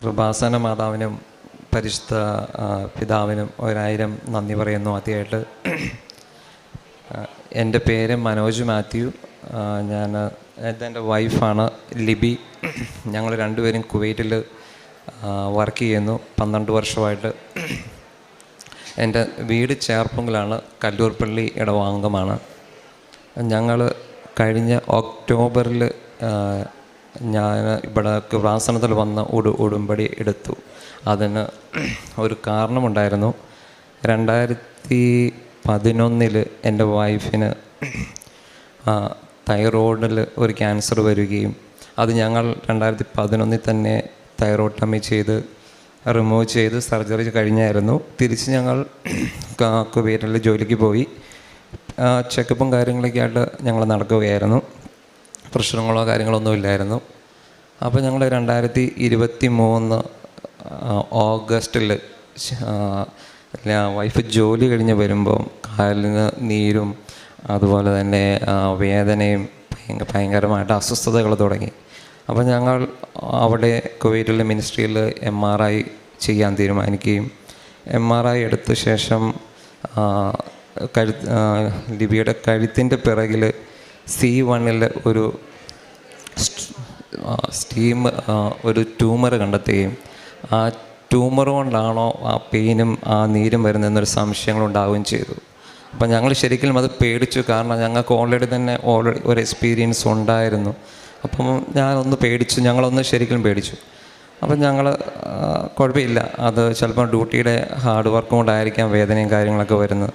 കൃപാസന മാതാവിനും പരിശുദ്ധ പിതാവിനും ഒരായിരം നന്ദി പറയുന്നു ആദ്യമായിട്ട്. എന്റെ പേര് മനോജ് മാത്യു. ഞാൻ ഇതെന്റെ വൈഫാണ് ലിബി. ഞങ്ങൾ രണ്ടുപേരും കുവൈറ്റിൽ വർക്ക് ചെയ്യുന്നു പന്ത്രണ്ട് വർഷമായിട്ട്. എന്റെ വീട് ചേർപ്പുങ്കിലാണ് കല്ലൂർപ്പള്ളി ഇടവാംഗമാണ് ഞങ്ങൾ കഴിഞ്ഞ ഒക്ടോബറിൽ ഞാൻ ഇവിടെ കൃപാസനത്തിൽ വന്ന് ഉടു ഉടുമ്പടി എടുത്തു. അതിന് ഒരു കാരണമുണ്ടായിരുന്നു. രണ്ടായിരത്തി പതിനൊന്നിൽ എന്റെ വൈഫിന് തൈറോയിഡിൽ ഒരു ക്യാൻസർ വരികയും അത് ഞങ്ങൾ രണ്ടായിരത്തി പതിനൊന്നിൽ തന്നെ തൈറോട്ടമി ചെയ്ത് റിമൂവ് ചെയ്ത് സർജറി കഴിഞ്ഞായിരുന്നു. തിരിച്ച് ഞങ്ങൾ ക- കുവൈറ്റിൽ ജോലിക്ക് പോയി. ചെക്കപ്പും കാര്യങ്ങളൊക്കെ ആയിട്ട് ഞങ്ങൾ നടക്കുകയായിരുന്നു. പ്രശ്നങ്ങളോ കാര്യങ്ങളോ ഒന്നും ഇല്ലായിരുന്നു അപ്പോൾ ഞങ്ങൾ രണ്ടായിരത്തി ഇരുപത്തി മൂന്ന് ഓഗസ്റ്റിൽ വൈഫ് ജോലി കഴിഞ്ഞ് വരുമ്പോൾ കാലിന് നീരും അതുപോലെ തന്നെ വേദനയും ഭയങ്കരമായിട്ട് അസ്വസ്ഥതകൾ തുടങ്ങി. അപ്പോൾ ഞങ്ങൾ അവിടെ കുവൈറ്റിലെ മിനിസ്ട്രിയിൽ എം ആർ ഐ ചെയ്യാൻ തീരുമാനിക്കുകയും എം ആർ ഐ എടുത്ത ശേഷം കഴുത്ത് ലിബിയുടെ കഴുത്തിന്റെ പിറകിൽ സി വണ്ണിൽ ഒരു സ്റ്റീം ഒരു ട്യൂമർ കണ്ടെത്തുകയും ആ ട്യൂമർ കൊണ്ടാണോ ആ പെയിനും ആ നീരും വരുന്നതെന്നൊരു സംശയങ്ങളുണ്ടാവുകയും ചെയ്തു. അപ്പം ഞങ്ങൾ ശരിക്കും അത് പേടിച്ചു. കാരണം ഞങ്ങൾക്ക് ഓൾറെഡി തന്നെ ഓൾറെഡി ഒരു എക്സ്പീരിയൻസ് ഉണ്ടായിരുന്നു. അപ്പം ഞാനൊന്ന് പേടിച്ചു. ഞങ്ങളൊന്ന് ശരിക്കും പേടിച്ചു. അപ്പം ഞങ്ങൾ കുഴപ്പമില്ല. അത് ചിലപ്പോൾ ഡ്യൂട്ടിയുടെ ഹാർഡ് വർക്ക് കൊണ്ടായിരിക്കാം വേദനയും കാര്യങ്ങളൊക്കെ വരുന്നത്.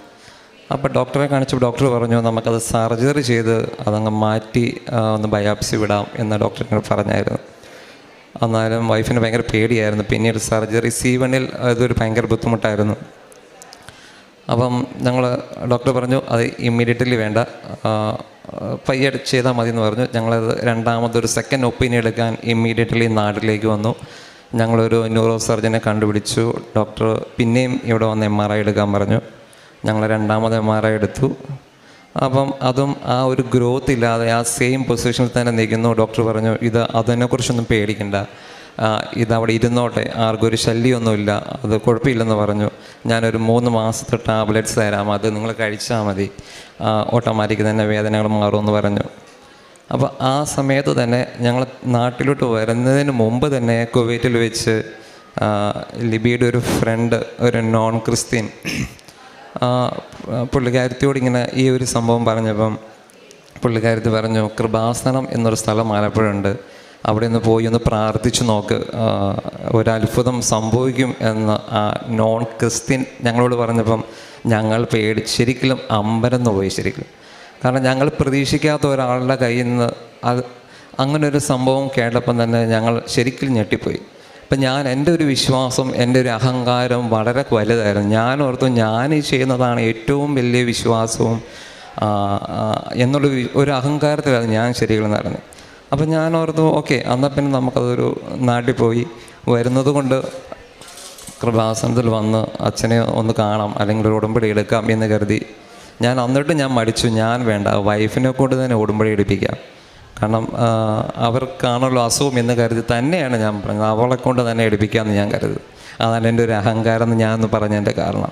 അപ്പോൾ ഡോക്ടറെ കാണിച്ചപ്പോൾ ഡോക്ടർ പറഞ്ഞു നമുക്കത് സർജറി ചെയ്ത് അതങ്ങ് മാറ്റി ഒന്ന് ബയോപ്സി വിടാം എന്ന് ഡോക്ടർ പറഞ്ഞായിരുന്നു. എന്നാലും വൈഫിന് ഭയങ്കര പേടിയായിരുന്നു. പിന്നീട് സർജറി സി വണ്ണിൽ അതൊരു ഭയങ്കര ബുദ്ധിമുട്ടായിരുന്നു. അപ്പം ഞങ്ങൾ ഡോക്ടർ പറഞ്ഞു അത് ഇമ്മീഡിയറ്റ്ലി വേണ്ട. പയ്യെ ചെയ്താൽ മതി എന്ന് പറഞ്ഞു. ഞങ്ങളത് രണ്ടാമതൊരു സെക്കൻഡ് ഒപ്പീനിയൻ എടുക്കാൻ ഇമ്മീഡിയറ്റ്ലി നാട്ടിലേക്ക് വന്നു. ഞങ്ങളൊരു ന്യൂറോ സർജനെ കണ്ടുപിടിച്ചു. ഡോക്ടർ പിന്നെയും ഇവിടെ വന്ന് എം ആർ ഐ എടുക്കാൻ പറഞ്ഞു. ഞങ്ങൾ രണ്ടാമത് എം ആർ ഐ എടുത്തു. അപ്പം അതും ആ ഒരു ഗ്രോത്ത് ഇല്ലാതെ ആ സെയിം പൊസിഷനിൽ തന്നെ നിൽക്കുന്നു. ഡോക്ടർ പറഞ്ഞു ഇത് അതിനെക്കുറിച്ചൊന്നും പേടിക്കണ്ട. ഇത് ഇതവിടെ ഇരുന്നോട്ടെ. ആർക്കും ഒരു ശല്യമൊന്നുമില്ല അത് കുഴപ്പമില്ലെന്ന് പറഞ്ഞു. ഞാനൊരു മൂന്ന് മാസത്തെ ടാബ്ലറ്റ്സ് തരാം. അത് നിങ്ങൾ കഴിച്ചാൽ മതി. ഓട്ടോമാറ്റിക് തന്നെ വേദനകൾ മാറുമെന്ന് പറഞ്ഞു. അപ്പോൾ ആ സമയത്ത് തന്നെ ഞങ്ങൾ നാട്ടിലോട്ട് വരുന്നതിന് മുമ്പ് തന്നെ കുവൈറ്റിൽ വെച്ച് ലിബിയുടെ ഒരു ഫ്രണ്ട് ഒരു നോൺ ക്രിസ്ത്യൻ പുള്ളിക്കാരത്തിയോട് ഇങ്ങനെ ഈ ഒരു സംഭവം പറഞ്ഞപ്പം പുള്ളിക്കാരത്തി പറഞ്ഞു കൃപാസനം എന്നൊരു സ്ഥലം ആലപ്പുഴ ഉണ്ട് അവിടെ ഒന്ന് പോയി ഒന്ന് പ്രാർത്ഥിച്ചു നോക്ക്. ഒരത്ഭുതം സംഭവിക്കും എന്ന് ആ നോൺ ക്രിസ്ത്യൻ ഞങ്ങളോട് പറഞ്ഞപ്പം ഞങ്ങൾ പേടി ശരിക്കും അമ്പരന്ന് പോയി ശരിക്കും കാരണം ഞങ്ങൾ പ്രതീക്ഷിക്കാത്ത ഒരാളുടെ കയ്യിൽ നിന്ന് അത് അങ്ങനൊരു സംഭവം കേട്ടപ്പം തന്നെ ഞങ്ങൾ ശരിക്കും ഞെട്ടിപ്പോയി. അപ്പം ഞാൻ എന്റെ ഒരു വിശ്വാസം എന്റെ ഒരു അഹങ്കാരം വളരെ വലുതായിരുന്നു. ഞാൻ ഓർത്തു ഞാൻ ചെയ്യുന്നതാണ് ഏറ്റവും വലിയ വിശ്വാസവും വി- ഒരു അഹങ്കാരത്തിലാണ് ഞാൻ ശരികൾ നടന്നത്. അപ്പം ഞാൻ ഓർത്തു ഓക്കെ എന്നാൽ പിന്നെ നമുക്കതൊരു നാട്ടിൽ പോയി വരുന്നത് കൊണ്ട് കൃപാസനത്തിൽ വന്ന് അച്ഛനെ ഒന്ന് കാണാം അല്ലെങ്കിൽ ഒരു ഉടമ്പടി എടുക്കാം എന്ന് കരുതി ഞാൻ അന്നിട്ട് ഞാൻ മടിച്ചു. ഞാൻ വേണ്ട വൈഫിനെ കൊണ്ട് തന്നെ ഉടമ്പടി എടുപ്പിക്കാം. കാരണം അവർക്കാണല്ലോ അസുഖം എന്ന് കരുതി തന്നെയാണ് ഞാൻ പറഞ്ഞത്. അവളെ കൊണ്ട് തന്നെ എടുപ്പിക്കാമെന്ന് ഞാൻ കരുതി. അതാണ് എന്റെ ഒരു അഹങ്കാരം എന്ന് ഞാൻ പറഞ്ഞതിന്റെ കാരണം.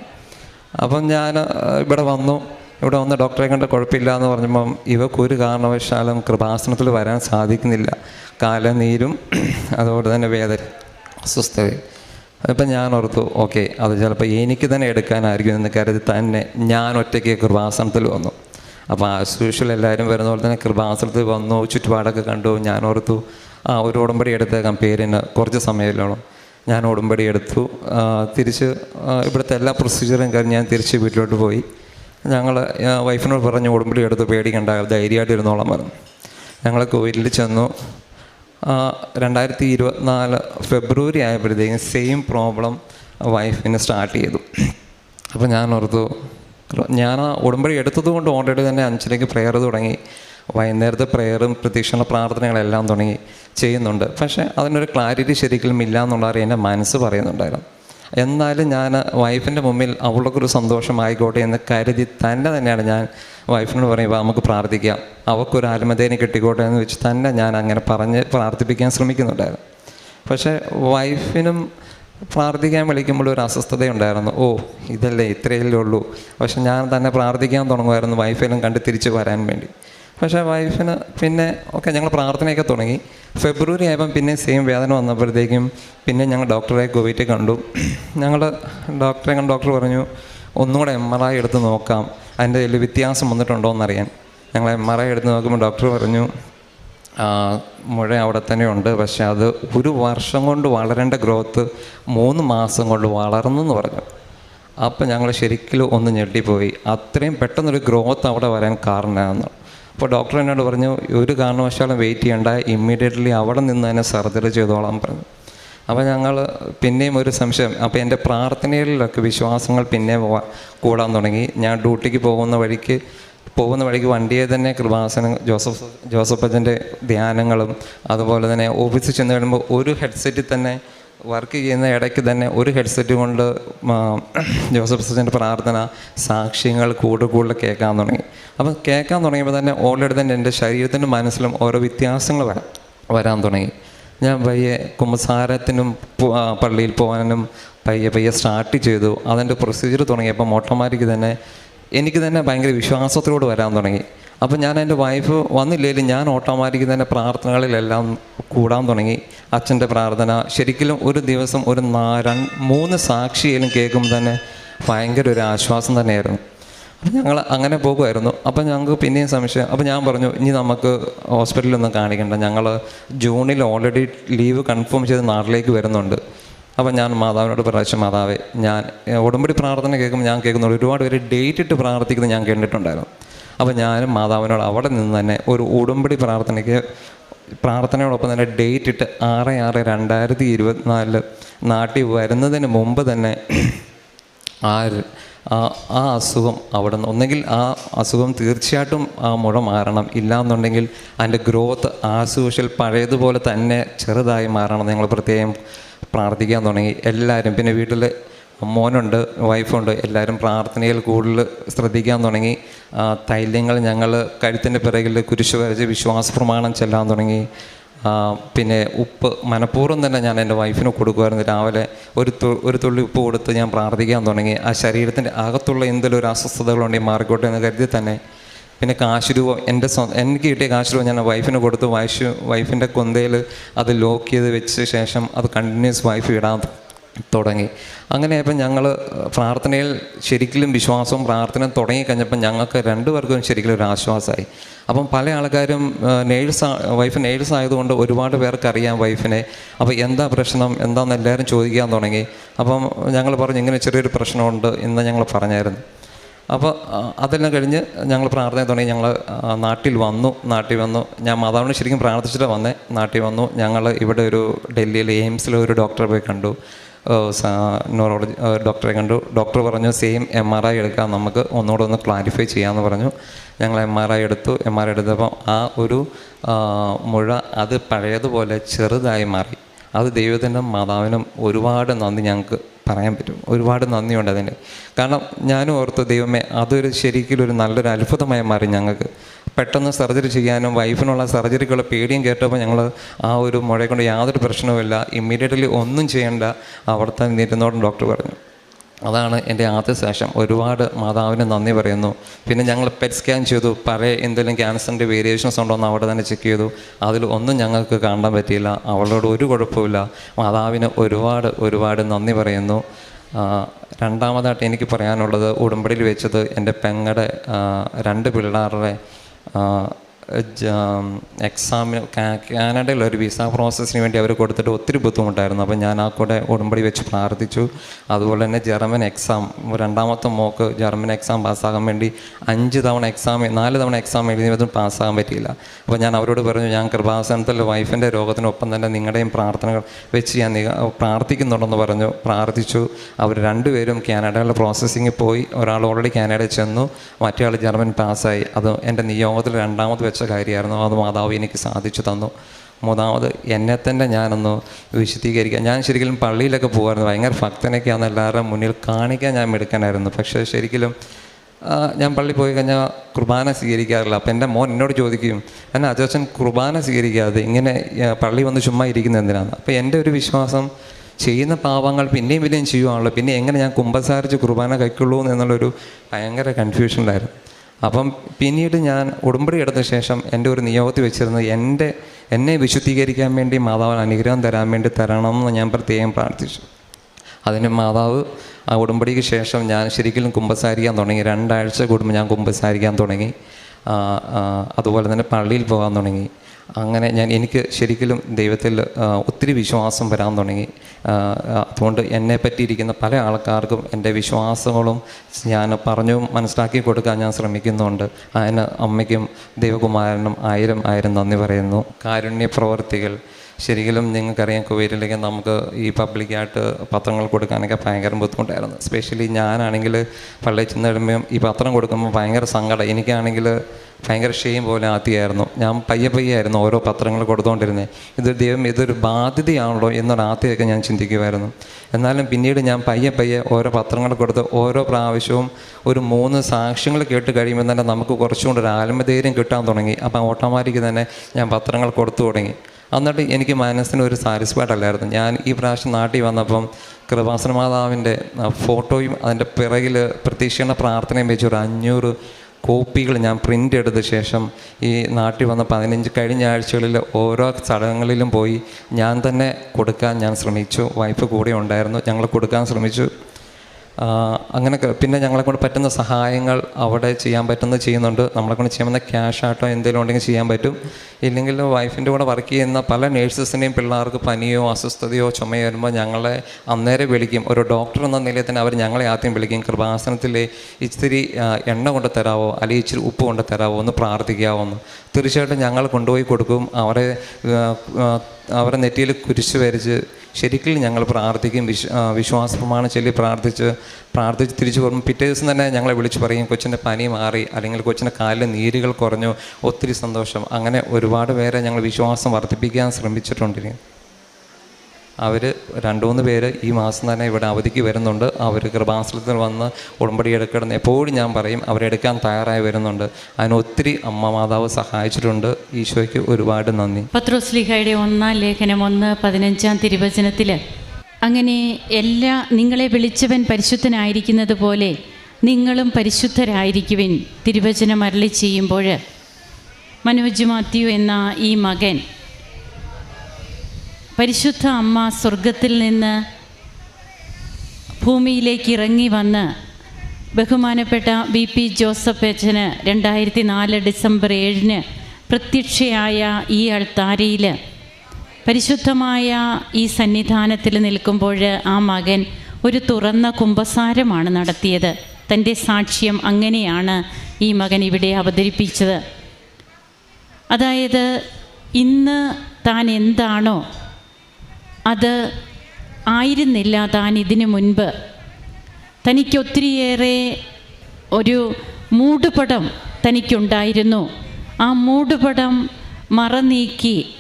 അപ്പം ഞാൻ ഇവിടെ വന്നു. ഇവിടെ വന്ന് ഡോക്ടറെ കണ്ട കുഴപ്പമില്ല എന്ന് പറഞ്ഞപ്പം ഇവക്ക് ഒരു കാരണവശാലും കൃപാസനത്തിൽ വരാൻ സാധിക്കുന്നില്ല. കാലനീരും അതുപോലെ തന്നെ വേദന അസ്വസ്ഥതയും. അതിപ്പം ഞാൻ ഓർത്തു ഓക്കെ അത് ചിലപ്പോൾ എനിക്ക് തന്നെ എടുക്കാനായിരിക്കും എന്ന് കരുതി തന്നെ ഞാൻ ഒറ്റയ്ക്ക് കൃപാസനത്തിൽ വന്നു. അപ്പോൾ ആസ് യൂഷ്വൽ എല്ലാവരും വരുന്ന പോലെ തന്നെ കൃപാസനത്തിൽ വന്നു ചുറ്റുപാടൊക്കെ കണ്ടു ഞാൻ ഓർത്തു ആ ഒരു ഉടമ്പടി എടുത്തേക്കാം പേരിന് കുറച്ച് സമയമില്ലോണം ഞാൻ ഉടമ്പടി എടുത്തു. തിരിച്ച് ഇവിടുത്തെ എല്ലാ പ്രൊസീജിയറും കഴിഞ്ഞ് ഞാൻ തിരിച്ച് വീട്ടിലോട്ട് പോയി. ഞങ്ങൾ വൈഫിനോട് പറഞ്ഞു ഉടമ്പടി എടുത്ത് പേടിക്കണ്ട ധൈര്യമായിട്ട് ഇരുന്നോളാൻ പറഞ്ഞു. ഞങ്ങൾ കോവിലിൽ ചെന്നു. രണ്ടായിരത്തി ഇരുപത്തിനാല് ഫെബ്രുവരി ആയപ്പോഴത്തേക്കും സെയിം പ്രോബ്ലം വൈഫിന് സ്റ്റാർട്ട് ചെയ്തു. അപ്പോൾ ഞാൻ ഓർത്തു ഞാൻ ആ ഉടമ്പടി എടുത്തത് കൊണ്ട് ഓൾറെഡി തന്നെ അഞ്ചിലേക്ക് പ്രെയർ തുടങ്ങി. വൈകുന്നേരത്തെ പ്രെയറും പ്രതീക്ഷണ പ്രാർത്ഥനകളെല്ലാം തുടങ്ങി ചെയ്യുന്നുണ്ട്. പക്ഷേ അതിനൊരു ക്ലാരിറ്റി ശരിക്കും ഇല്ല എന്നുള്ള എന്റെ മനസ്സ് പറയുന്നുണ്ടായിരുന്നു. എന്നാലും ഞാൻ വൈഫിന്റെ മുമ്പിൽ അവൾക്കൊരു സന്തോഷമായിക്കോട്ടെ എന്ന് കരുതി തന്നെ തന്നെയാണ് ഞാൻ വൈഫിനോട് പറയുമ്പോൾ നമുക്ക് പ്രാർത്ഥിക്കാം. അവൾക്കൊരു ആത്മധേനെ കിട്ടിക്കോട്ടെ എന്ന് വെച്ച് തന്നെ ഞാൻ അങ്ങനെ പറഞ്ഞ് പ്രാർത്ഥിപ്പിക്കാൻ ശ്രമിക്കുന്നുണ്ടായിരുന്നു. പക്ഷേ വൈഫിനും പ്രാർത്ഥിക്കാൻ വിളിക്കുമ്പോൾ ഒരു അസ്വസ്ഥതയുണ്ടായിരുന്നു. ഓ ഇതല്ലേ ഇത്രയല്ലേ ഉള്ളൂ. പക്ഷെ ഞാൻ തന്നെ പ്രാർത്ഥിക്കാൻ തുടങ്ങുമായിരുന്നു വൈഫിനും കണ്ട് തിരിച്ച് വരാൻ വേണ്ടി. പക്ഷേ വൈഫിന് പിന്നെ ഓക്കെ ഞങ്ങൾ പ്രാർത്ഥനയൊക്കെ തുടങ്ങി. ഫെബ്രുവരി ആയപ്പം പിന്നെ സെയിം വേദന വന്നപ്പോഴത്തേക്കും പിന്നെ ഞങ്ങൾ ഡോക്ടറെ കോവിറ്റ് കണ്ടു. ഞങ്ങൾ ഡോക്ടറെ കണ്ട് ഡോക്ടർ പറഞ്ഞു ഒന്നുകൂടെ എം ആർ ഐ എടുത്ത് നോക്കാം. അതിന്റെ വലിയ വ്യത്യാസം വന്നിട്ടുണ്ടോ എന്നറിയാൻ ഞങ്ങൾ എം ആർ ഐ എടുത്ത് നോക്കുമ്പോൾ ഡോക്ടർ പറഞ്ഞു മുഴ അവിടെ തന്നെ ഉണ്ട്. പക്ഷെ അത് ഒരു വർഷം കൊണ്ട് വളരേണ്ട ഗ്രോത്ത് മൂന്ന് മാസം കൊണ്ട് വളർന്നു എന്ന് പറഞ്ഞു. അപ്പം ഞങ്ങൾ ശരിക്കും ഒന്ന് ഞെട്ടിപ്പോയി. അത്രയും പെട്ടെന്നൊരു ഗ്രോത്ത് അവിടെ വരാൻ കാരണമാണ് അപ്പോൾ ഡോക്ടർ എന്നോട് പറഞ്ഞു ഒരു കാരണവശാലും വെയിറ്റ് ചെയ്യേണ്ട. ഇമ്മീഡിയറ്റ്ലി അവിടെ നിന്ന് തന്നെ സർജറി ചെയ്തോളാൻ പറഞ്ഞു. അപ്പോൾ ഞങ്ങൾ പിന്നെയും ഒരു സംശയം. അപ്പോൾ എന്റെ പ്രാർത്ഥനകളിലൊക്കെ വിശ്വാസങ്ങൾ പിന്നെ കൂടാൻ തുടങ്ങി. ഞാൻ ഡ്യൂട്ടിക്ക് പോകുന്ന വഴിക്ക് പോകുന്ന വഴിക്ക് വണ്ടിയെ തന്നെ കൃപാസനം ജോസഫ് ജോസഫ് അച്ഛന്റെ ധ്യാനങ്ങളും അതുപോലെ തന്നെ ഓഫീസിൽ ചെന്ന് കഴിയുമ്പോൾ ഒരു ഹെഡ്സെറ്റിൽ തന്നെ വർക്ക് ചെയ്യുന്ന ഇടയ്ക്ക് തന്നെ ഒരു ഹെഡ്സെറ്റ് കൊണ്ട് ജോസഫ് അച്ഛന്റെ പ്രാർത്ഥന സാക്ഷ്യങ്ങൾ കൂടുതൽ കൂടുതൽ കേൾക്കാൻ തുടങ്ങി. അപ്പം കേൾക്കാൻ തുടങ്ങിയപ്പോൾ തന്നെ ഓൾറെഡി തന്നെ എന്റെ ശരീരത്തിന്റെ മനസ്സിലും ഓരോ വ്യത്യാസങ്ങൾ വരാൻ വരാൻ തുടങ്ങി. ഞാൻ പയ്യെ കുമ്പസാരത്തിനും പള്ളിയിൽ പോകാനും പയ്യെ പയ്യെ സ്റ്റാർട്ട് ചെയ്തു. അതിന്റെ പ്രൊസീജിയർ തുടങ്ങിയപ്പം ഓട്ടോമാറ്റിക് തന്നെ എനിക്ക് തന്നെ ഭയങ്കര വിശ്വാസത്തോട് വരാൻ തുടങ്ങി. അപ്പം ഞാൻ എന്റെ വൈഫ് വന്നില്ലെങ്കിലും ഞാൻ ഓട്ടോമാറ്റിക് തന്നെ പ്രാർത്ഥനകളിലെല്ലാം കൂടാൻ തുടങ്ങി. അച്ഛന്റെ പ്രാർത്ഥന ശരിക്കും ഒരു ദിവസം ഒരു രണ്ട് മൂന്ന് സാക്ഷിയിലും കേൾക്കുമ്പോൾ തന്നെ ഭയങ്കര ഒരു ആശ്വാസം തന്നെയായിരുന്നു. അപ്പം ഞങ്ങൾ അങ്ങനെ പോകുമായിരുന്നു. അപ്പം ഞങ്ങൾക്ക് പിന്നെയും സംശയം അപ്പം ഞാൻ പറഞ്ഞു ഇനി നമുക്ക് ഹോസ്പിറ്റലിലൊന്നും കാണിക്കണ്ട. ഞങ്ങൾ ജൂണിൽ ഓൾറെഡി ലീവ് കൺഫേം ചെയ്ത് നാട്ടിലേക്ക് വരുന്നുണ്ട്. അപ്പം ഞാൻ മാതാവിനോട് പ്രാവശ്യം മാതാവേ ഞാൻ ഉടമ്പടി പ്രാർത്ഥന കേൾക്കുമ്പോൾ ഞാൻ കേൾക്കുന്നത് ഒരുപാട് പേര് ഡേറ്റ് ഇട്ട് പ്രാർത്ഥിക്കുന്നത് ഞാൻ കേട്ടിട്ടുണ്ടായിരുന്നു. അപ്പോൾ ഞാനും മാതാവിനോട് അവിടെ നിന്ന് തന്നെ ഒരു ഉടമ്പടി പ്രാർത്ഥനയ്ക്ക് പ്രാർത്ഥനയോടൊപ്പം തന്നെ ഡേറ്റ് ഇട്ട് ആറ് ആറ് രണ്ടായിരത്തി ഇരുപത്തിനാലിൽ നാട്ടിൽ വരുന്നതിന് മുമ്പ് തന്നെ ആ ആ അസുഖം അവിടെ നിന്ന് ഒന്നെങ്കിൽ ആ അസുഖം തീർച്ചയായിട്ടും ആ മുഴ മാറണം. ഇല്ലാന്നുണ്ടെങ്കിൽ അതിന്റെ ഗ്രോത്ത് ആസൂഷ്യൽ പഴയതുപോലെ തന്നെ ചെറുതായി മാറണം. നിങ്ങൾ പ്രത്യേകം പ്രാർത്ഥിക്കാൻ തുടങ്ങി. എല്ലാവരും പിന്നെ വീട്ടിൽ മോനുണ്ട് വൈഫുണ്ട് എല്ലാവരും പ്രാർത്ഥനയിൽ കൂടുതൽ ശ്രദ്ധിക്കാൻ തുടങ്ങി. തൈല്യങ്ങൾ ഞങ്ങൾ കഴുത്തിന്റെ പിറകിൽ കുരിശ് വരച്ച് വിശ്വാസ പ്രമാണം ചെല്ലാൻ തുടങ്ങി. പിന്നെ ഉപ്പ് മനഃപൂർവം തന്നെ ഞാൻ എന്റെ വൈഫിന് കൊടുക്കുമായിരുന്നു. രാവിലെ ഒരു ഒരു തുള്ളി ഉപ്പ് കൊടുത്ത് ഞാൻ പ്രാർത്ഥിക്കാൻ തുടങ്ങി. ആ ശരീരത്തിന്റെ അകത്തുള്ള എന്തെങ്കിലും ഒരു അസ്വസ്ഥതകളുണ്ടെങ്കിൽ മാറിക്കോട്ടെ എന്ന് കരുതി തന്നെ പിന്നെ കാശ് രൂപ എന്റെ എനിക്ക് കിട്ടിയ കാശ് ഞാൻ വൈഫിന് കൊടുത്ത്. വൈഫ് വൈഫിന്റെ കൊന്തയിൽ അത് ലോക്ക് ചെയ്ത് വെച്ച ശേഷം അത് കണ്ടിന്യൂസ് വൈഫ് ഇടാൻ തുടങ്ങി. അങ്ങനെയപ്പം ഞങ്ങൾ പ്രാർത്ഥനയിൽ ശരിക്കും വിശ്വാസവും പ്രാർത്ഥന തുടങ്ങിക്കഴിഞ്ഞപ്പോൾ ഞങ്ങൾക്ക് രണ്ടുപേർക്കും ശരിക്കും ഒരു ആശ്വാസമായി. അപ്പം പല ആൾക്കാരും നേഴ്സ് വൈഫ് നേഴ്സ് ആയതുകൊണ്ട് ഒരുപാട് പേർക്ക് അറിയാം വൈഫിനെ. അപ്പോൾ എന്താ പ്രശ്നം എന്താണെന്ന് എല്ലാവരും ചോദിക്കാൻ തുടങ്ങി. അപ്പം ഞങ്ങൾ പറഞ്ഞു ഇങ്ങനെ ചെറിയൊരു പ്രശ്നമുണ്ട് എന്ന് ഞങ്ങൾ പറഞ്ഞായിരുന്നു. അപ്പോൾ അതെല്ലാം കഴിഞ്ഞ് ഞങ്ങൾ പ്രാർത്ഥന തുടങ്ങി. ഞങ്ങൾ നാട്ടിൽ വന്നു നാട്ടിൽ വന്നു. ഞാൻ മാതാവിനെ ശരിക്കും പ്രാർത്ഥിച്ചിട്ട് വന്നേ. നാട്ടിൽ വന്നു. ഞങ്ങൾ ഇവിടെ ഒരു ഡൽഹിയിൽ എയിംസിൽ ഒരു ഡോക്ടറെ പോയി കണ്ടു. ന്യൂറോളജി ഡോക്ടറെ കണ്ടു. ഡോക്ടർ പറഞ്ഞു സെയിം എം ആർ ഐ എടുക്കാം. നമുക്ക് ഒന്നുകൂടെ ഒന്ന് ക്ലാരിഫൈ ചെയ്യാമെന്ന് പറഞ്ഞു. ഞങ്ങൾ എം ആർ ഐ എടുത്തു. എം ആർ ഐ എടുത്തപ്പോൾ ആ ഒരു മുഴ അത് പഴയതുപോലെ ചെറുതായി മാറി. അത് ദൈവത്തിനും മാതാവിനും ഒരുപാട് നന്ദി ഞങ്ങൾക്ക്. പറയാൻ പറ്റും. ഒരുപാട് നന്ദിയുണ്ട് അതിന്. കാരണം ഞാനും ഓർത്തു ദൈവമേ അതൊരു ശരിക്കും ഒരു നല്ലൊരു അത്ഭുതമായി മാറി ഞങ്ങൾക്ക്. പെട്ടെന്ന് സർജറി ചെയ്യാനും വൈഫിനുള്ള സർജറിക്കുള്ള പേടിയും കേട്ടപ്പോൾ ഞങ്ങൾ ആ ഒരു മുഴയെ കൊണ്ട് യാതൊരു പ്രശ്നവുമില്ല. ഇമ്മീഡിയറ്റ്ലി ഒന്നും ചെയ്യേണ്ട അവിടെ തന്നെ ഇരുന്നോടും ഡോക്ടർ പറഞ്ഞു. അതാണ് എന്റെ ആദ്യ ശേഷം ഒരുപാട് മാതാവിന് നന്ദി പറയുന്നു. പിന്നെ ഞങ്ങൾ പെറ്റ് സ്കാൻ ചെയ്തു. പഴയ എന്തെങ്കിലും ക്യാൻസറിന്റെ വേരിയേഷൻസ് ഉണ്ടോ എന്ന് അവിടെ തന്നെ ചെക്ക് ചെയ്തു. അതിൽ ഒന്നും ഞങ്ങൾക്ക് കാണാൻ പറ്റിയില്ല. അവളോട് ഒരു കുഴപ്പമില്ല മാതാവിന് ഒരുപാട് ഒരുപാട് നന്ദി പറയുന്നു. രണ്ടാമതായിട്ട് എനിക്ക് പറയാനുള്ളത് ഉടമ്പടിയിൽ വെച്ചത് എന്റെ പെങ്ങടെ രണ്ട് പിള്ളേരുടെ എക്സാമിന് കാനഡയിൽ ഒരു വിസ പ്രോസസ്സിന് വേണ്ടി അവർ കൊടുത്തിട്ട് ഒത്തിരി ബുദ്ധിമുട്ടായിരുന്നു. അപ്പോൾ ഞാൻ ആ കൂടെ ഉടമ്പടി വെച്ച് പ്രാർത്ഥിച്ചു. അതുപോലെ തന്നെ ജർമ്മൻ എക്സാം രണ്ടാമത്തെ മോക്ക് ജർമ്മൻ എക്സാം പാസ്സാകാൻ വേണ്ടി അഞ്ച് തവണ എക്സാം നാല് തവണ എക്സാം എഴുതിയതും പാസ്സാകാൻ പറ്റിയില്ല. അപ്പോൾ ഞാൻ അവരോട് പറഞ്ഞു ഞാൻ കൃപാസനത്തിൽ വൈഫിന്റെ രോഗത്തിനൊപ്പം തന്നെ നിങ്ങളുടെയും പ്രാർത്ഥനകൾ വെച്ച് ഞാൻ പ്രാർത്ഥിക്കുന്നുണ്ടെന്ന് പറഞ്ഞു പ്രാർത്ഥിച്ചു. അവർ രണ്ടുപേരും കാനഡയിലെ പ്രോസസ്സിങ്ങിൽ പോയി. ഒരാൾ ഓൾറെഡി കാനഡയിൽ ചെന്നു. മറ്റേ ആൾ ജർമ്മൻ പാസ്സായി അത് എന്റെ നിയോഗത്തിൽ രണ്ടാമത് വെച്ച കാര്യമായിരുന്നു. അത് മാതാവ് എനിക്ക് സാധിച്ചു തന്നു. മൂന്നാമത് എന്നെ തന്നെ ഞാനൊന്ന് വിശദീകരിക്കാം ഞാൻ ശരിക്കും പള്ളിയിലൊക്കെ പോകുമായിരുന്നു ഭയങ്കര ഭക്തനൊക്കെയാണ് എല്ലാവരുടെ മുന്നിൽ കാണിക്കാൻ ഞാൻ മെടുക്കാനായിരുന്നു. പക്ഷേ ശരിക്കും ഞാൻ പള്ളി പോയി കഴിഞ്ഞാൽ കുർബാന സ്വീകരിക്കാറില്ല. അപ്പം എന്റെ മോൻ എന്നോട് ചോദിക്കും എന്നെ അച്ഛൻ കുർബാന സ്വീകരിക്കാതെ ഇങ്ങനെ പള്ളി വന്ന് ചുമ്മാ ഇരിക്കുന്നത് എന്തിനാണ് അപ്പോൾ എന്റെ ഒരു വിശ്വാസം ചെയ്യുന്ന പാവങ്ങൾ പിന്നെയും പിന്നെയും ചെയ്യുവാണല്ലോ. പിന്നെ എങ്ങനെ ഞാൻ കുമ്പസാരിച്ച് കുർബാന കഴിക്കുള്ളൂ എന്നുള്ളൊരു ഭയങ്കര കൺഫ്യൂഷനിലായിരുന്നു അപ്പം പിന്നീട് ഞാൻ ഉടമ്പടി എടുത്ത ശേഷം എന്റെ ഒരു നിയോഗത്തിൽ വെച്ചിരുന്നത് എന്റെ എന്നെ വിശുദ്ധീകരിക്കാൻ വേണ്ടി മാതാവിന് അനുഗ്രഹം തരാൻ വേണ്ടി തരണം എന്ന് ഞാൻ പ്രത്യേകം പ്രാർത്ഥിച്ചു. അതിന് മാതാവ് ആ ഉടമ്പടിക്ക് ശേഷം ഞാൻ ശരിക്കും കുമ്പസാരിക്കാൻ തുടങ്ങി. രണ്ടാഴ്ച കൂടുമ്പോൾ ഞാൻ കുമ്പസാരിക്കാൻ തുടങ്ങി. അതുപോലെ തന്നെ പള്ളിയിൽ പോകാൻ തുടങ്ങി. അങ്ങനെ ഞാൻ എനിക്ക് ശരിക്കും ദൈവത്തിൽ ഒത്തിരി വിശ്വാസം വരാൻ തുടങ്ങി. അതുകൊണ്ട് എന്നെ പറ്റിയിരിക്കുന്ന പല ആൾക്കാർക്കും എന്റെ വിശ്വാസങ്ങളും ഞാൻ പറഞ്ഞു മനസ്സിലാക്കി കൊടുക്കാൻ ഞാൻ ശ്രമിക്കുന്നുണ്ട്. അതിന് അമ്മയ്ക്കും ദൈവകുമാരനും ആയിരം ആയിരം നന്ദി പറയുന്നു. കാരുണ്യ പ്രവർത്തികൾ ശരിക്കും നിങ്ങൾക്കറിയാം കുവൈറ്റിലേക്ക് നമുക്ക് ഈ പബ്ലിക്കായിട്ട് പത്രങ്ങൾ കൊടുക്കാനൊക്കെ ഭയങ്കര ബുദ്ധിമുട്ടായിരുന്നു. സ്പെഷ്യലി ഞാനാണെങ്കിൽ പള്ളിയിൽ ചെന്ന് കഴിയുമ്പം ഈ പത്രം കൊടുക്കുമ്പോൾ ഭയങ്കര സങ്കടം. എനിക്കാണെങ്കിൽ ഭയങ്കര ക്ഷയം പോലെ ആദ്യമായിരുന്നു ഞാൻ പയ്യെ പയ്യെ ആയിരുന്നു ഓരോ പത്രങ്ങൾ കൊടുത്തുകൊണ്ടിരുന്നത് ഇതൊരു ദൈവം ഇതൊരു ബാധ്യതയാണല്ലോ എന്നൊരു ആദ്യമൊക്കെ ഞാൻ ചിന്തിക്കുമായിരുന്നു എന്നാലും പിന്നീട് ഞാൻ പയ്യെ പയ്യെ ഓരോ പത്രങ്ങൾ കൊടുത്ത് ഓരോ പ്രാവശ്യവും ഒരു മൂന്ന് സാക്ഷ്യങ്ങൾ കേട്ട് കഴിയുമ്പോൾ തന്നെ നമുക്ക് കുറച്ചുകൊണ്ട് ഒരു ആത്മധൈര്യം കിട്ടാൻ തുടങ്ങി. അപ്പം ഓട്ടോമാറ്റിക് തന്നെ ഞാൻ പത്രങ്ങൾ കൊടുത്തു തുടങ്ങി. എന്നിട്ട് എനിക്ക് മനസ്സിന് ഒരു സാറ്റിസ്ഫൈഡ് അല്ലായിരുന്നു. ഞാൻ ഈ പ്രാവശ്യം നാട്ടിൽ വന്നപ്പം കൃപാസന മാതാവിന്റെ ഫോട്ടോയും അതിന്റെ പിറകിൽ പ്രതീക്ഷയുടെ പ്രാർത്ഥനയും വെച്ച് ഒരു അഞ്ഞൂറ് കോപ്പികൾ ഞാൻ പ്രിന്റ് എടുത്ത ശേഷം ഈ നാട്ടിൽ വന്ന പതിനഞ്ച് കഴിഞ്ഞ ആഴ്ചകളിൽ ഓരോ സ്ഥലങ്ങളിലും പോയി ഞാൻ തന്നെ കൊടുക്കാൻ ഞാൻ ശ്രമിച്ചു. വൈഫ് കൂടെ ഉണ്ടായിരുന്നു. ഞങ്ങൾ കൊടുക്കാൻ ശ്രമിച്ചു. അങ്ങനെ പിന്നെ ഞങ്ങളെ കൊണ്ട് പറ്റുന്ന സഹായങ്ങൾ അവിടെ ചെയ്യാൻ പറ്റുന്ന ചെയ്യുന്നുണ്ട്. നമ്മളെ കൊണ്ട് ചെയ്യാവുന്ന ക്യാഷ് ആട്ടോ എന്തെങ്കിലും ഉണ്ടെങ്കിൽ ചെയ്യാൻ പറ്റും. ഇല്ലെങ്കിൽ വൈഫിന്റെ കൂടെ വർക്ക് ചെയ്യുന്ന പല നേഴ്സസിനെയും പിള്ളേർക്ക് പനിയോ അസ്വസ്ഥതയോ ചുമയോ വരുമ്പോൾ ഞങ്ങളെ അന്നേരം വിളിക്കും. ഒരു ഡോക്ടർ എന്ന നിലയിൽ തന്നെ അവർ ഞങ്ങളെ ആദ്യം വിളിക്കും. കൃപാസനത്തിലെ ഇച്ചിരി എണ്ണ കൊണ്ട് തരാവോ? അല്ലെങ്കിൽ ഇച്ചിരി ഉപ്പ് കൊണ്ട് തരാവോ? ഒന്ന് പ്രാർത്ഥിക്കാവോ എന്ന്. തീർച്ചയായിട്ടും ഞങ്ങൾ കൊണ്ടുപോയി കൊടുക്കും. അവരെ ആ, ആ, അവരെ നെറ്റിയിൽ കുരിശ് വരച്ച് ശരിക്കും ഞങ്ങൾ പ്രാർത്ഥിക്കും വിശ്വ ആ, വിശ്വാസ പ്രമാണം ചൊല്ലി പ്രാർത്ഥിച്ച് പ്രാർത്ഥിച്ച് തിരിച്ചു പോകുമ്പോൾ പിറ്റേ ദിവസം തന്നെ ഞങ്ങളെ വിളിച്ച് പറയും കൊച്ചിന്റെ പനി മാറി അല്ലെങ്കിൽ കൊച്ചിന്റെ കാലിലെ നീരുകൾ കുറഞ്ഞു ഒത്തിരി സന്തോഷം. അങ്ങനെ ഒരുപാട് പേരെ ഞങ്ങൾ വിശ്വാസം വർദ്ധിപ്പിക്കാൻ ശ്രമിച്ചിട്ടുണ്ട്. അവർ രണ്ട് മൂന്ന് പേര് ഈ മാസം തന്നെ ഇവിടെ അവധിക്ക് വരുന്നുണ്ട്. അവർ കൃപാസനത്തിൽ വന്ന് ഉടമ്പടി എടുക്കണം എപ്പോഴും ഞാൻ പറയും അവരെടുക്കാൻ തയ്യാറായി വരുന്നുണ്ട്. അതിന് ഒത്തിരി അമ്മ മാതാവ് സഹായിച്ചിട്ടുണ്ട്. ഈശോയ്ക്ക് ഒരുപാട് നന്ദി. പത്രോസ്ലിഹയുടെ ഒന്നാം ലേഖനം ഒന്ന് പതിനഞ്ചാം തിരുവചനത്തിൽ അങ്ങനെ എല്ലാ നിങ്ങളെ വിളിച്ചവൻ പരിശുദ്ധനായിരിക്കുന്നത് പോലെ നിങ്ങളും പരിശുദ്ധരായിരിക്കുവിൻ തിരുവചനം അരളി ചെയ്യുമ്പോൾ മനോജ് മാത്യു എന്ന ഈ മകൻ പരിശുദ്ധ അമ്മ സ്വർഗത്തിൽ നിന്ന് ഭൂമിയിലേക്ക് ഇറങ്ങി വന്ന് ബഹുമാനപ്പെട്ട വി പി ജോസഫ് അച്ഛന് രണ്ടായിരത്തി നാല് ഡിസംബർ ഏഴിന് പ്രത്യക്ഷയായ ഈ അൾത്താരയിൽ പരിശുദ്ധമായ ഈ സന്നിധാനത്തിൽ നിൽക്കുമ്പോൾ ആ മകൻ ഒരു തുറന്ന കുംഭസാരമാണ് നടത്തിയത്. തന്റെ സാക്ഷ്യം അങ്ങനെയാണ് ഈ മകൻ ഇവിടെ അവതരിപ്പിച്ചത്. അതായത് ഇന്ന് താൻ എന്താണോ അത് ആയിരുന്നില്ല താൻ ഇതിനു മുൻപ് തനിക്ക് ഒത്തിരിയേറെ ഒരു മൂടുപടം തനിക്കുണ്ടായിരുന്നു. ആ മൂടുപടം മറനീക്കി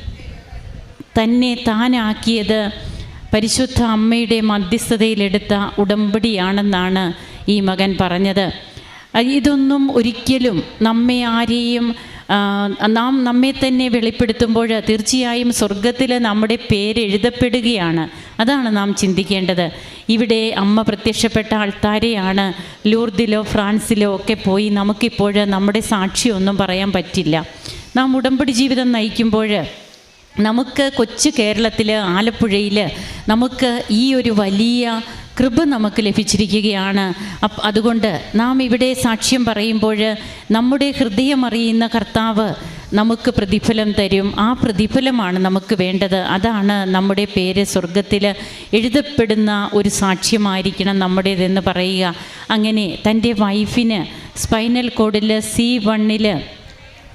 തന്നെ താനാക്കിയത് പരിശുദ്ധ അമ്മയുടെ മധ്യസ്ഥതയിലെടുത്ത ഉടമ്പടിയാണെന്നാണ് ഈ മകൻ പറഞ്ഞത്. ഇതൊന്നും ഒരിക്കലും നമ്മെ ആരെയും നാം നമ്മെ തന്നെ വെളിപ്പെടുത്തുമ്പോൾ തീർച്ചയായും സ്വർഗത്തിൽ നമ്മുടെ പേര് എഴുതപ്പെടുകയാണ്. അതാണ് നാം ചിന്തിക്കേണ്ടത്. ഇവിടെ അമ്മ പ്രത്യക്ഷപ്പെട്ട ആൾത്താരെയാണ് ലൂർദിലോ ഫ്രാൻസിലോ ഒക്കെ പോയി നമുക്കിപ്പോൾ നമ്മുടെ സാക്ഷിയൊന്നും പറയാൻ പറ്റില്ല. നാം ഉടമ്പടി ജീവിതം നയിക്കുമ്പോൾ നമുക്ക് കൊച്ചു കേരളത്തിൽ ആലപ്പുഴയിൽ നമുക്ക് ഈ ഒരു വലിയ കൃപ നമുക്ക് ലഭിച്ചിരിക്കുകയാണ്. അതുകൊണ്ട് നാം ഇവിടെ സാക്ഷ്യം പറയുമ്പോൾ നമ്മുടെ ഹൃദയം അറിയുന്ന കർത്താവ് നമുക്ക് പ്രതിഫലം തരും. ആ പ്രതിഫലമാണ് നമുക്ക് വേണ്ടത്. അതാണ് നമ്മുടെ പേര് സ്വർഗത്തിൽ എഴുതപ്പെടുന്ന ഒരു സാക്ഷ്യമായിരിക്കണം നമ്മുടേതെന്ന് പറയുക. അങ്ങനെ തന്റെ വൈഫിന് സ്പൈനൽ കോഡിൽ സി വണ്ണിൽ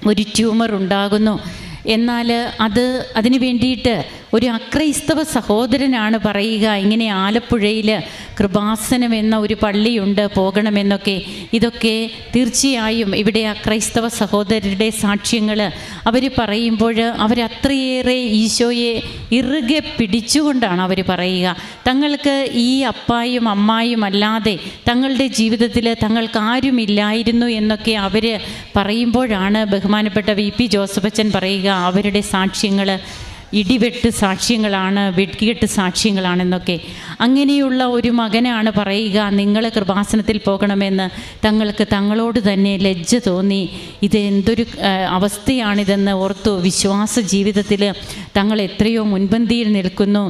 ഒരു ട്യൂമർ ഉണ്ടാകുന്നു. എന്നാൽ അത് അതിന് വേണ്ടിയിട്ട് ഒരു അക്രൈസ്തവ സഹോദരനാണ് പറയുക ഇങ്ങനെ ആലപ്പുഴയിൽ കൃപാസനം എന്ന ഒരു പള്ളിയുണ്ട് പോകണമെന്നൊക്കെ. ഇതൊക്കെ തീർച്ചയായും ഇവിടെ ആ ക്രൈസ്തവ സഹോദരരുടെ സാക്ഷ്യങ്ങൾ അവർ പറയുമ്പോൾ അവരത്രയേറെ ഈശോയെ ഇറുകെ പിടിച്ചുകൊണ്ടാണ് അവർ പറയുക. തങ്ങൾക്ക് ഈ അപ്പായും അമ്മായും അല്ലാതെ തങ്ങളുടെ ജീവിതത്തിൽ തങ്ങൾക്ക് ആരുമില്ലായിരുന്നു എന്നൊക്കെ അവർ പറയുമ്പോഴാണ് ബഹുമാനപ്പെട്ട വി പി ജോസഫച്ചൻ പറയുക അവരുടെ സാക്ഷ്യങ്ങൾ ഇടിവെട്ട് സാക്ഷ്യങ്ങളാണ് വെട്ടിയെട്ട് സാക്ഷ്യങ്ങളാണെന്നൊക്കെ. അങ്ങനെയുള്ള ഒരു മകനാണ് പറയുക നിങ്ങൾ കൃപാസനത്തിൽ പോകണമെന്ന് തങ്ങൾക്ക് തങ്ങളോട് തന്നെ ലജ്ജ തോന്നി. ഇത് എന്തൊരു അവസ്ഥയാണിതെന്ന് ഓർത്തു വിശ്വാസ ജീവിതത്തിൽ തങ്ങൾ എത്രയോ മുൻപന്തിയിൽ നിൽക്കുന്നു.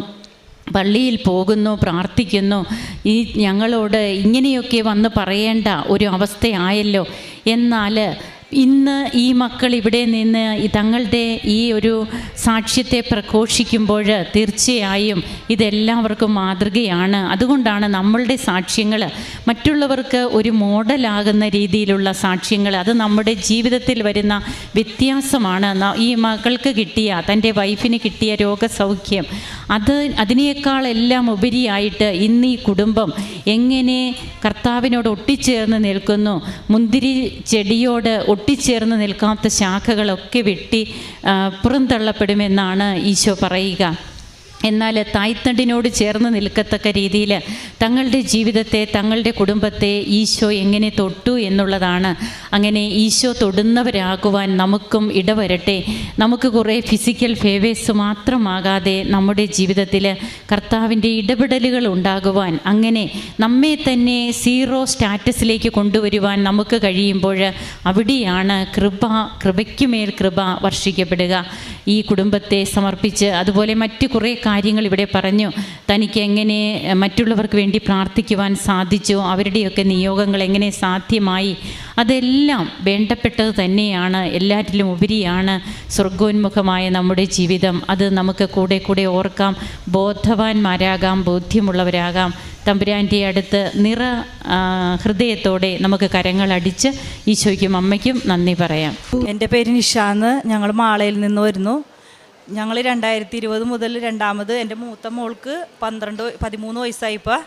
പള്ളിയിൽ പോകുന്നു പ്രാർത്ഥിക്കുന്നു. ഈ ഞങ്ങളോട് ഇങ്ങനെയൊക്കെ വന്ന് പറയേണ്ട ഒരു അവസ്ഥയായല്ലോ. എന്നാൽ ഇന്ന് ഈ മക്കൾ ഇവിടെ നിന്ന് തങ്ങളുടെ ഈ ഒരു സാക്ഷ്യത്തെ പ്രഘോഷിക്കുമ്പോൾ തീർച്ചയായും ഇതെല്ലാവർക്കും മാതൃകയാണ്. അതുകൊണ്ടാണ് നമ്മളുടെ സാക്ഷ്യങ്ങൾ മറ്റുള്ളവർക്ക് ഒരു മോഡലാകുന്ന രീതിയിലുള്ള സാക്ഷ്യങ്ങൾ. അത് നമ്മുടെ ജീവിതത്തിൽ വരുന്ന വ്യത്യാസമാണ്. ഈ മകൾക്ക് കിട്ടിയ തന്റെ വൈഫിന് കിട്ടിയ രോഗസൗഖ്യം. അത് അതിനേക്കാളെല്ലാം ഉപരിയായിട്ട് ഇന്ന് ഈ കുടുംബം എങ്ങനെ കർത്താവിനോട് ഒട്ടിച്ചേർന്ന് നിൽക്കുന്നു മുന്തിരി ചെടിയോട് ഒട്ടിച്ചേർന്ന് നിൽക്കാത്ത ശാഖകളൊക്കെ വെട്ടി പുറന്തള്ളപ്പെടുമെന്നാണ് ഈശോ പറയുക. എന്നാൽ തായ്തണ്ടിനോട് ചേർന്ന് നിൽക്കത്തക്ക രീതിയിൽ തങ്ങളുടെ ജീവിതത്തെ തങ്ങളുടെ കുടുംബത്തെ ഈശോ എങ്ങനെ തൊട്ടു എന്നുള്ളതാണ്. അങ്ങനെ ഈശോ തൊടുന്നവരാകുവാൻ നമുക്കും ഇടവരട്ടെ. നമുക്ക് കുറേ ഫിസിക്കൽ ഫേവേഴ്സ് മാത്രമാകാതെ നമ്മുടെ ജീവിതത്തിൽ കർത്താവിന്റെ ഇടപെടലുകൾ ഉണ്ടാകുവാൻ അങ്ങനെ നമ്മെ തന്നെ സീറോ സ്റ്റാറ്റസിലേക്ക് കൊണ്ടുവരുവാൻ നമുക്ക് കഴിയുമ്പോൾ അവിടെയാണ് കൃപ കൃപയ്ക്കുമേൽ കൃപ വർഷിക്കപ്പെടുക. ഈ കുടുംബത്തെ സമർപ്പിച്ച് അതുപോലെ മറ്റു കുറേ കാര്യങ്ങൾ ഇവിടെ പറഞ്ഞു. തനിക്ക് എങ്ങനെ മറ്റുള്ളവർക്ക് വേണ്ടി പ്രാർത്ഥിക്കുവാൻ സാധിച്ചു അവരുടെയൊക്കെ നിയോഗങ്ങൾ എങ്ങനെ സാധ്യമായി അതെല്ലാം വേണ്ടപ്പെട്ടത് തന്നെയാണ് എല്ലാറ്റിലും ഉപരിയാണ് സ്വർഗോന്മുഖമായ നമ്മുടെ ജീവിതം. അത് നമുക്ക് കൂടെ കൂടെ ഓർക്കാം. ബോധവാന്മാരാകാം ബോധ്യമുള്ളവരാകാം. തമ്പുരാന്റെ അടുത്ത് നിറ ഹൃദയത്തോടെ നമുക്ക് കരങ്ങൾ അടിച്ച് ഈശോയ്ക്കും അമ്മയ്ക്കും നന്ദി പറയാം. എന്റെ പേര് നിഷാന്ന് ഞങ്ങൾ മാളയിൽ നിന്ന് വരുന്നു. ഞങ്ങൾ രണ്ടായിരത്തി ഇരുപത് മുതൽ രണ്ടാമത് എന്റെ മൂത്ത മോൾക്ക് പന്ത്രണ്ട് പതിമൂന്ന് വയസ്സായിപ്പോൾ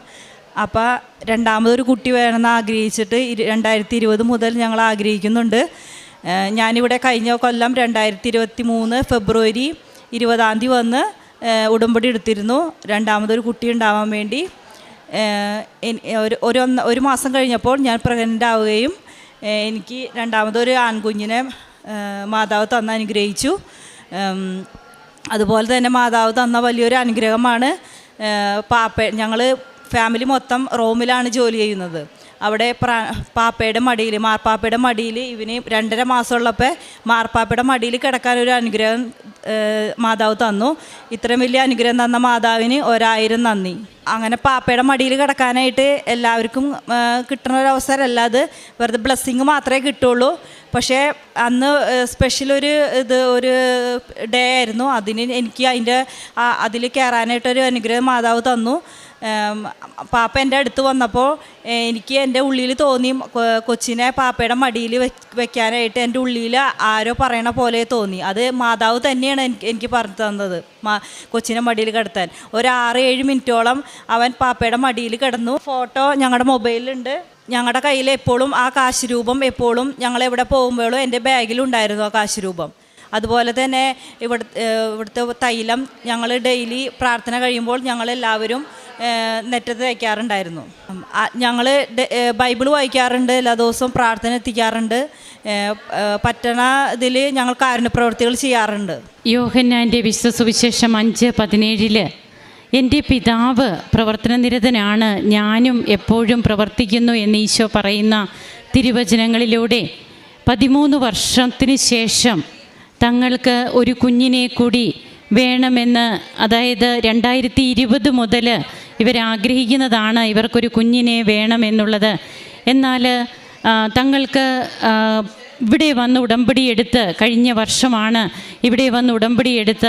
അപ്പോൾ രണ്ടാമതൊരു കുട്ടി വേണമെന്ന് ആഗ്രഹിച്ചിട്ട് രണ്ടായിരത്തി ഇരുപത് മുതൽ ഞങ്ങൾ ആഗ്രഹിക്കുന്നുണ്ട്. ഞാനിവിടെ കഴിഞ്ഞ കൊല്ലം രണ്ടായിരത്തി ഇരുപത്തി മൂന്ന് ഫെബ്രുവരി ഇരുപതാം തീയതി വന്ന് ഉടമ്പടി എടുത്തിരുന്നു. രണ്ടാമതൊരു കുട്ടി ഉണ്ടാവാൻ വേണ്ടി. ഒരു ഒരു ഒരു മാസം കഴിഞ്ഞപ്പോൾ ഞാൻ പ്രഗ്നന്റ് ആവുകയും എനിക്ക് രണ്ടാമതൊരു ആൺകുഞ്ഞിനെ മാതാവ് തന്ന് അനുഗ്രഹിച്ചു. അതുപോലെ തന്നെ മാതാവ് തന്ന വലിയൊരു അനുഗ്രഹമാണ് പാപ്പ ഞങ്ങൾ ഫാമിലി മൊത്തം റോമിലാണ് ജോലി ചെയ്യുന്നത്. അവിടെ പാപ്പയുടെ മടിയിൽ മാർപ്പാപ്പയുടെ മടിയിൽ ഇവന് രണ്ടര മാസമുള്ളപ്പോൾ മാർപ്പാപ്പയുടെ മടിയിൽ കിടക്കാൻ ഒരു അനുഗ്രഹം മാതാവ് തന്നു. ഇത്രയും വലിയ അനുഗ്രഹം തന്ന മാതാവിന് ഒരായിരം നന്ദി. അങ്ങനെ പാപ്പയുടെ മടിയിൽ കിടക്കാനായിട്ട് എല്ലാവർക്കും കിട്ടുന്ന ഒരു അവസരമല്ല അത്. വെറുതെ ബ്ലെസ്സിങ് മാത്രമേ കിട്ടുള്ളൂ. പക്ഷേ അന്ന് സ്പെഷ്യൽ ഒരു ഇത് ഒരു ഡേ ആയിരുന്നു. അതിന് എനിക്ക് അതിന്റെ അതിൽ കയറാനായിട്ടൊരു അനുഗ്രഹം മാതാവ് തന്നു. പാപ്പ എന്റെ അടുത്ത് വന്നപ്പോൾ എനിക്ക് എന്റെ ഉള്ളിൽ തോന്നി കൊച്ചിനെ പാപ്പയുടെ മടിയിൽ വെക്കാനായിട്ട് എന്റെ ഉള്ളിൽ ആരോ പറയണ പോലെ തോന്നി. അത് മാതാവ് തന്നെയാണ് എനിക്ക് എനിക്ക് പറഞ്ഞു തന്നത് മാ കൊച്ചിനെ മടിയിൽ കിടത്താൻ. ഒരു ആറ് ഏഴ് മിനിറ്റോളം അവൻ പാപ്പയുടെ മടിയിൽ കിടന്നു. ഫോട്ടോ ഞങ്ങളുടെ മൊബൈലിലുണ്ട്. ഞങ്ങളുടെ കയ്യിൽ എപ്പോഴും ആ കാശ് രൂപം എപ്പോഴും ഞങ്ങൾ എവിടെ പോകുമ്പോഴും എന്റെ ബാഗിലുണ്ടായിരുന്നു ആ കാശ് രൂപം അതുപോലെ തന്നെ ഇവിടെ ഇവിടുത്തെ തൈലം ഞങ്ങൾ ഡെയിലി പ്രാർത്ഥന കഴിയുമ്പോൾ ഞങ്ങളെല്ലാവരും നെറ്റത്ത് വയ്ക്കാറുണ്ടായിരുന്നു ഞങ്ങൾ ബൈബിൾ വായിക്കാറുണ്ട് എല്ലാ ദിവസവും പ്രാർത്ഥന എത്തിക്കാറുണ്ട്. പറ്റണ ഇതിൽ ഞങ്ങൾ കാരുണ്യ പ്രവൃത്തികൾ ചെയ്യാറുണ്ട്. യോഹന്നാന്റെ വിശ്വസുവിശേഷം അഞ്ച് പതിനേഴിൽ എന്റെ പിതാവ് പ്രവർത്തന നിരതനാണ് ഞാനും എപ്പോഴും പ്രവർത്തിക്കുന്നു എന്ന് ഈശോ പറയുന്ന തിരുവചനങ്ങളിലൂടെ പതിമൂന്ന് വർഷത്തിന് ശേഷം തങ്ങൾക്ക് ഒരു കുഞ്ഞിനെ കൂടി വേണമെന്ന് അതായത് രണ്ടായിരത്തി ഇരുപത് മുതൽ ഇവരാഗ്രഹിക്കുന്നതാണ് ഇവർക്കൊരു കുഞ്ഞിനെ വേണമെന്നുള്ളത്. എന്നാൽ തങ്ങൾക്ക് ഇവിടെ വന്ന് ഉടമ്പടി എടുത്ത് കഴിഞ്ഞ വർഷമാണ് ഇവിടെ വന്ന് ഉടമ്പടി എടുത്ത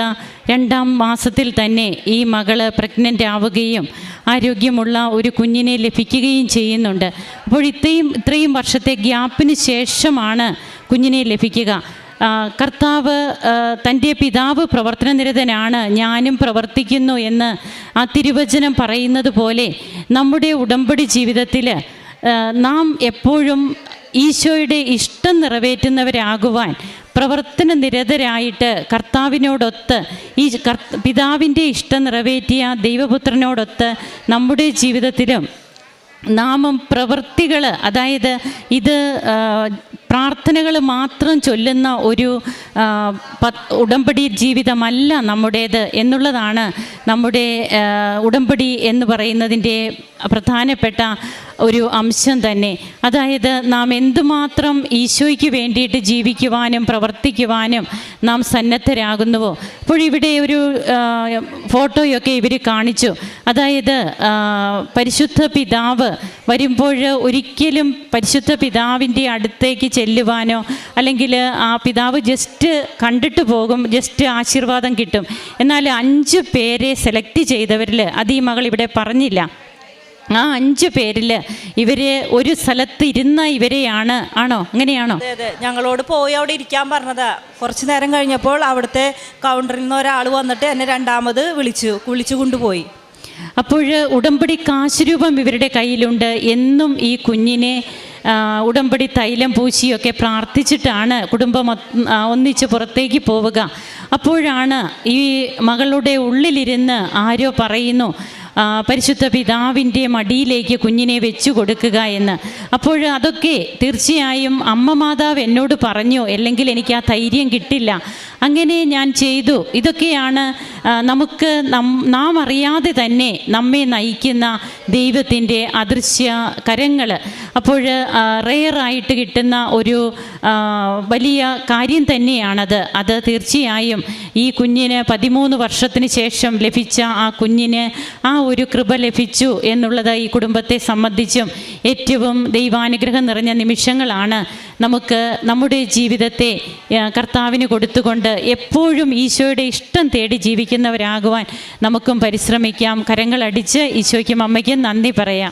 രണ്ടാം മാസത്തിൽ തന്നെ ഈ മകൾ പ്രഗ്നന്റ് ആവുകയും ആരോഗ്യമുള്ള ഒരു കുഞ്ഞിനെ ലഭിക്കുകയും ചെയ്യുന്നുണ്ട്. അപ്പോൾ ഇത്രയും ഇത്രയും വർഷത്തെ ഗ്യാപ്പിന് ശേഷമാണ് കുഞ്ഞിനെ ലഭിക്കുക. കർത്താവ് തന്റെ പിതാവ് പ്രവർത്തന നിരതനാണ് ഞാനും പ്രവർത്തിക്കുന്നു എന്ന് ആ തിരുവചനം പറയുന്നത് പോലെ നമ്മുടെ ഉടമ്പടി ജീവിതത്തിൽ നാം എപ്പോഴും ഈശോയുടെ ഇഷ്ടം നിറവേറ്റുന്നവരാകുവാൻ പ്രവർത്തന നിരതരായിട്ട് കർത്താവിനോടൊത്ത് ഈ പിതാവിന്റെ ഇഷ്ടം നിറവേറ്റിയ ദൈവപുത്രനോടൊത്ത് നമ്മുടെ ജീവിതത്തിലും നാമം പ്രവൃത്തികൾ അതായത് ഇത് പ്രാർത്ഥനകൾ മാത്രം ചൊല്ലുന്ന ഒരു ഉടമ്പടി ജീവിതമല്ല നമ്മുടേത് എന്നുള്ളതാണ് നമ്മുടെ ഉടമ്പടി എന്ന് പറയുന്നതിന്റെ പ്രധാനപ്പെട്ട ഒരു അംശം തന്നെ. അതായത് നാം എന്തുമാത്രം ഈശോയ്ക്ക് വേണ്ടിയിട്ട് ജീവിക്കുവാനും പ്രവർത്തിക്കുവാനും നാം സന്നദ്ധരാകുന്നുവോ. അപ്പോൾ ഇവിടെ ഒരു ഫോട്ടോയൊക്കെ ഇവർ കാണിച്ചു. അതായത് പരിശുദ്ധ പിതാവ് വരുമ്പോൾ ഒരിക്കലും പരിശുദ്ധ പിതാവിന്റെ അടുത്തേക്ക് ചെല്ലുവാനോ അല്ലെങ്കിൽ ആ പിതാവ് ജസ്റ്റ് കണ്ടിട്ട് പോകും ജസ്റ്റ് ആശീർവാദം കിട്ടും. എന്നാൽ അഞ്ച് പേരെ സെലക്ട് ചെയ്തവരിൽ അത് ഈ മകൾ ഇവിടെ പറഞ്ഞില്ല. ആ അഞ്ച് പേരിൽ ഇവർ ഒരു സ്ഥലത്ത് ഇരുന്ന ഇവരെയാണ് ആണോ? അങ്ങനെയാണോ? ഞങ്ങളോട് പോയി അവിടെ ഇരിക്കാൻ പറഞ്ഞതാ. കുറച്ച് നേരം കഴിഞ്ഞപ്പോൾ അവിടുത്തെ കൗണ്ടറിൽ നിന്ന് ഒരാൾ വന്നിട്ട് എന്നെ രണ്ടാമത് വിളിച്ചു വിളിച്ചു കൊണ്ടുപോയി. അപ്പോൾ ഉടമ്പടി കാശുരൂപം ഇവരുടെ കയ്യിലുണ്ട്. എന്നും ഈ കുഞ്ഞിനെ ഉടമ്പടി തൈലം പൂശിയൊക്കെ പ്രാർത്ഥിച്ചിട്ടാണ് കുടുംബം ഒന്നിച്ച് പുറത്തേക്ക് പോവുക. അപ്പോഴാണ് ഈ മകളുടെ ഉള്ളിലിരുന്ന് ആരോ പറയുന്നു പരിശുദ്ധ പിതാവിന്റെ മടിയിലേക്ക് കുഞ്ഞിനെ വെച്ചു കൊടുക്കുക എന്ന്. അപ്പോൾ അതൊക്കെ തീർച്ചയായും അമ്മ മാതാവ് എന്നോട് പറഞ്ഞു അല്ലെങ്കിൽ എനിക്ക് ആ ധൈര്യം കിട്ടില്ല. അങ്ങനെ ഞാൻ ചെയ്തു. ഇതൊക്കെയാണ് നമുക്ക് നാം അറിയാതെ തന്നെ നമ്മെ നയിക്കുന്ന ദൈവത്തിന്റെ അദൃശ്യ കരങ്ങൾ അപ്പോൾ റെയറായിട്ട് കിട്ടുന്ന ഒരു വലിയ കാര്യം തന്നെയാണത്. അത് തീർച്ചയായും ഈ കുഞ്ഞിന് പതിമൂന്ന് വർഷത്തിന് ശേഷം ലഭിച്ച ആ കുഞ്ഞിന് ആ ഒരു കൃപ ലഭിച്ചു എന്നുള്ളത് ഈ കുടുംബത്തെ സംബന്ധിച്ചും ഏറ്റവും ദൈവാനുഗ്രഹം നിറഞ്ഞ നിമിഷങ്ങളാണ്. നമുക്ക് നമ്മുടെ ജീവിതത്തെ കർത്താവിന് കൊടുത്തുകൊണ്ട് എപ്പോഴും ഈശോയുടെ ഇഷ്ടം തേടി ജീവിക്കുന്നവരാകുവാൻ നമുക്കും പരിശ്രമിക്കാം. കരങ്ങളടിച്ച് ഈശോയ്ക്കും അമ്മയ്ക്കും നന്ദി പറയാം.